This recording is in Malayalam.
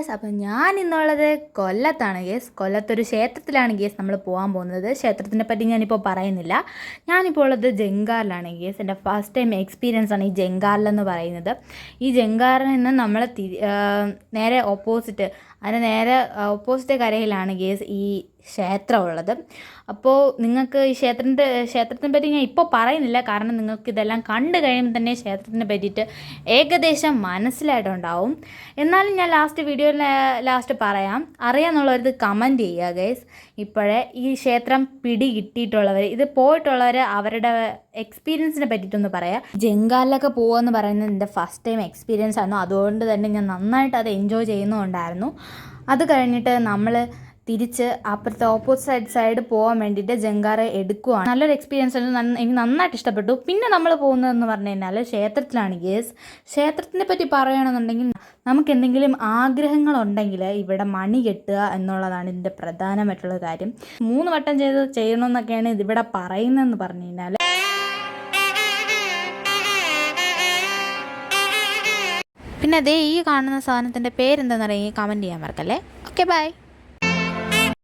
ഗേസ് അപ്പം ഞാൻ ഇന്നുള്ളത് കൊല്ലത്താണ് ഗേസ് കൊല്ലത്തൊരു ക്ഷേത്രത്തിലാണ് ഗേസ് നമ്മൾ പോകാൻ പോകുന്നത്. ക്ഷേത്രത്തിനെ പറ്റി ഞാനിപ്പോൾ പറയുന്നില്ല. ഞാനിപ്പോൾ ഉള്ളത് ജങ്കാറിലാണ് ഗേസ് എന്റെ ഫസ്റ്റ് ടൈം എക്സ്പീരിയൻസ് ആണ് ഈ ജങ്കാറിലെന്ന് പറയുന്നത്. ഈ ജങ്കാറിൽ നിന്ന് നമ്മൾ നേരെ ഓപ്പോസിറ്റ് അതിന് നേരെ ഓപ്പോസിറ്റ് കരയിലാണ് ഗേസ് ഈ ക്ഷേത്രം ഉള്ളത് അപ്പോൾ നിങ്ങൾക്ക് ഈ ക്ഷേത്രത്തിന്റെ ക്ഷേത്രത്തിനെ പറ്റി ഞാൻ ഇപ്പോൾ പറയുന്നില്ല. കാരണം നിങ്ങൾക്ക് ഇതെല്ലാം കണ്ടു കഴിയുമ്പോൾ തന്നെ ക്ഷേത്രത്തിനെ പറ്റിയിട്ട് ഏകദേശം മനസ്സിലായിട്ടുണ്ടാവും. എന്നാലും ഞാൻ ലാസ്റ്റ് വീഡിയോയിൽ ലാസ്റ്റ് പറയാം. അറിയാമെന്നുള്ളവരത് കമന്റ് ചെയ്യുക ഗൈസ് ഇപ്പോഴേ ഈ ക്ഷേത്രം പിടി കിട്ടിയിട്ടുള്ളവർ ഇത് പോയിട്ടുള്ളവർ അവരുടെ എക്സ്പീരിയൻസിനെ പറ്റിയിട്ടൊന്ന് പറയാം. ജംഗാലിലൊക്കെ പോകുമെന്ന് പറയുന്നത് എന്റെ ഫസ്റ്റ് ടൈം എക്സ്പീരിയൻസ് ആയിരുന്നു. അതുകൊണ്ട് തന്നെ ഞാൻ നന്നായിട്ട് അത് എൻജോയ് ചെയ്യുന്നുണ്ടായിരുന്നു അത് കഴിഞ്ഞിട്ട് നമ്മൾ തിരിച്ച് അപ്പുറത്തെ ഓപ്പോസിറ്റ് സൈഡ് പോകാൻ വേണ്ടിയിട്ട് ജങ്കാറെ എടുക്കുവാണ്. നല്ലൊരു എക്സ്പീരിയൻസ് ആണ്. എനിക്ക് നന്നായിട്ട് ഇഷ്ടപ്പെട്ടു. പിന്നെ നമ്മൾ പോകുന്നതെന്ന് പറഞ്ഞു കഴിഞ്ഞാൽ ക്ഷേത്രത്തിലാണ് ഗേസ് ക്ഷേത്രത്തിനെ പറ്റി പറയുകയാണെന്നുണ്ടെങ്കിൽ നമുക്ക് എന്തെങ്കിലും ആഗ്രഹങ്ങളുണ്ടെങ്കിൽ ഇവിടെ മണി കെട്ടുക എന്നുള്ളതാണ് ഇതിന്റെ പ്രധാനമായിട്ടുള്ള കാര്യം. മൂന്ന് വട്ടം ചെയ്ത് ചെയ്യണമെന്നൊക്കെയാണ് ഇതിവിടെ പറയുന്നതെന്ന് പറഞ്ഞു കഴിഞ്ഞാൽ പിന്നെ അതേ ഈ കാണുന്ന സാധനത്തിന്റെ പേരെന്താണെന്നറിയാം കമന്റ് ചെയ്യാൻ മറക്കല്ലേ? Okay bye